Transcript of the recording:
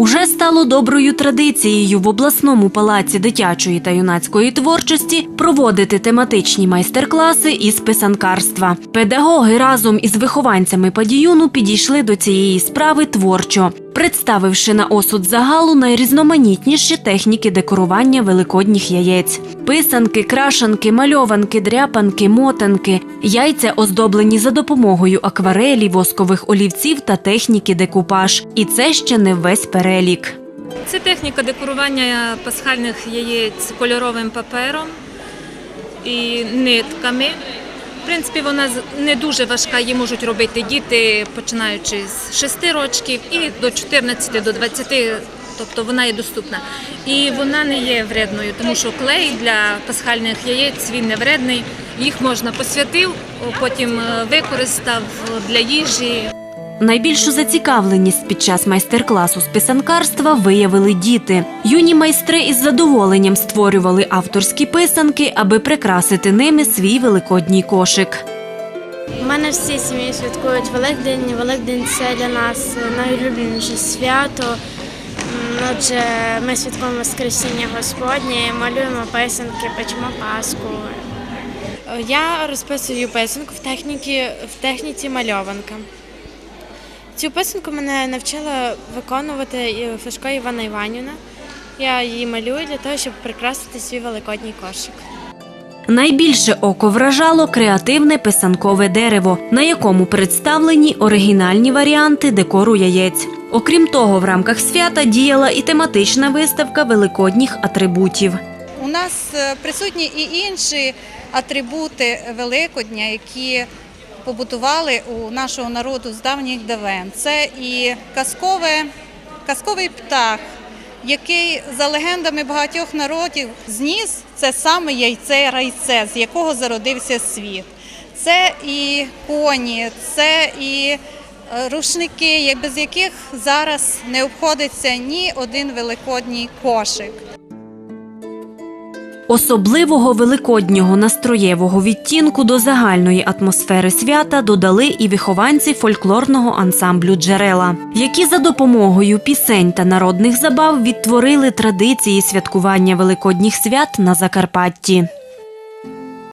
Уже стало доброю традицією в обласному палаці дитячої та юнацької творчості проводити тематичні майстер-класи із писанкарства. Педагоги разом із вихованцями падіюну підійшли до цієї справи творчо, представивши на осуд загалу найрізноманітніші техніки декорування великодніх яєць: писанки, крашанки, мальованки, дряпанки, мотанки, яйця оздоблені за допомогою акварелі, воскових олівців та техніки декупаж. І це ще не весь перелік. Це техніка декорування пасхальних яєць кольоровим папером і нитками. В принципі, вона не дуже важка, її можуть робити діти, починаючи з 6 років і до 14, до 20, тобто вона є доступна. І вона не є вредною, тому що клей для пасхальних яєць він не вредний. Їх можна посвятив, потім е, використав для їжі. Найбільшу зацікавленість під час майстер-класу з писанкарства виявили діти. Юні майстри із задоволенням створювали авторські писанки, аби прикрасити ними свій великодній кошик. У мене всі сім'ї святкують Великдень. Великдень це для нас найулюбленіше свято. Отже, ми святкуємо Воскресіння Господнє, малюємо писанки, печемо Пасху. Я розписую писанку в техніці, в техніці мальованка. Цю писанку мене навчила виконувати і Івана Іванівна. Я її малюю для того, щоб прикрасити свій великодній кошик. Найбільше око вражало креативне писанкове дерево, на якому представлені оригінальні варіанти декору яєць. Окрім того, в рамках свята діяла і тематична виставка великодніх атрибутів. У нас е, присутні і інші атрибути Великодня, які побутували у нашого народу з давніх давен. Це і казкове, казковий птах, який за легендами багатьох народів зніс це саме яйце райце, з якого зародився світ. Це і коні, це і е, рушники, без яких зараз не обходиться ні один великодній кошик. Особливого великоднього настроєвого відтінку до загальної атмосфери свята додали і вихованці фольклорного ансамблю Джерела, які за допомогою пісень та народних забав відтворили традиції святкування великодніх свят на Закарпатті.